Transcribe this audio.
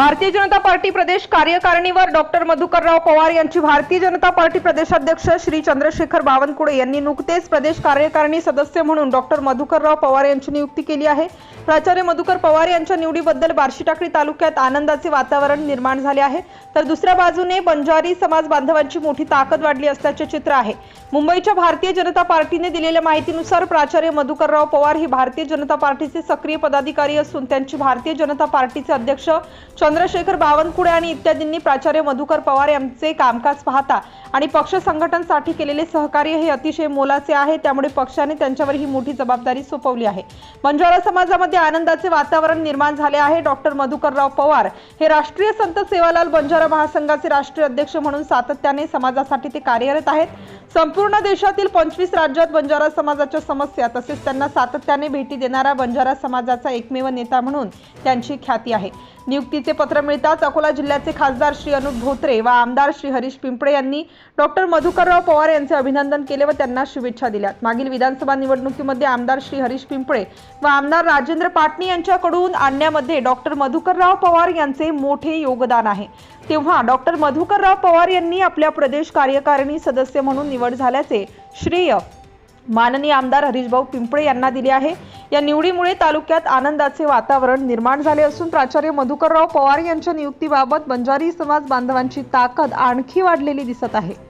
भारतीय जनता पार्टी प्रदेश कार्यकारिणीवर डॉक्टर मधुकरराव पवार यांची भारतीय जनता पार्टी प्रदेशाध्यक्ष श्री चंद्रशेखर बावनकुळे यांनी नुकतेच प्रदेश कार्यकारिणी सदस्य म्हणून डॉक्टर मधुकरराव पवार यांची नियुक्ती केली आहे. प्राचार्य मधुकर पवार यांच्या निवडीबद्दल बार्शी टाकळी तालुक्यात आनंदाचे वातावरण निर्माण झाले आहे. तर दुसऱ्या बाजूने बंजारी समाज बांधवांची मोठी ताकद वाढली असल्याचे चित्र आहे. मुंबईच्या भारतीय जनता पार्टीने दिलेल्या माहितीनुसार प्राचार्य मधुकरराव पवार हे भारतीय जनता पार्टीचे सक्रिय पदाधिकारी असून त्यांची भारतीय जनता पार्टीचे अध्यक्ष चंद्रशेखर बावनकुळे आणि इत्यादींनी प्राचार्य मधुकर पवार यांचे कामकाज पाहता आणि पक्ष संघटनसाठी केलेले सहकार्य हे अतिशय मोलाचे आहे. त्यामुळे पक्षाने त्यांच्यावर ही मोठी जबाबदारी सोपवली आहे. बंजारा समाजामध्ये आनंदाचे वातावरण निर्माण झाले आहे. डॉक्टर मधुकरराव पवार हे राष्ट्रीय संत सेवालाल बंजारा महासंघाचे राष्ट्रीय अध्यक्ष म्हणून सातत्याने समाजासाठी ते कार्यरत आहेत. संपूर्ण देशातील पंचवीस राज्यात बंजारा समाजाच्या समस्या तसेच त्यांना सातत्याने भेटी देणारा बंजारा समाजाचा एकमेव नेता म्हणून त्यांची ख्याती आहे. नियुक्तीचे पत्र मिळताच अकोला जिल्ह्याचे खासदार श्री अनुप धोत्रे व आमदार श्री हरीश पिंपळे यांनी डॉक्टर मधुकरराव पवार यांचे अभिनंदन केले व त्यांना शुभेच्छा दिल्या. मागील विधानसभा निवडणुकीमध्ये आमदार श्री हरीश पिंपळे व आमदार राजेंद्र पाटणी यांच्याकडून आणण्यामध्ये डॉक्टर मधुकरराव पवार यांचे मोठे योगदान आहे. तेव्हा डॉक्टर मधुकरराव पवार यांनी आपल्या प्रदेश कार्यकारिणी सदस्य म्हणून निवड झाल्याचे श्रेय माननीय आमदार हरीशभाऊ पिंपळे यांना दिले आहे. या निवडीमुळे तालुक्यात आनंदाचे वातावरण निर्माण झाले असून प्राचार्य मधुकरराव पवार यांच्या नियुक्तीबाबत बंजारी समाज बांधवांची ताकद आणखी वाढलेली दिसत आहे.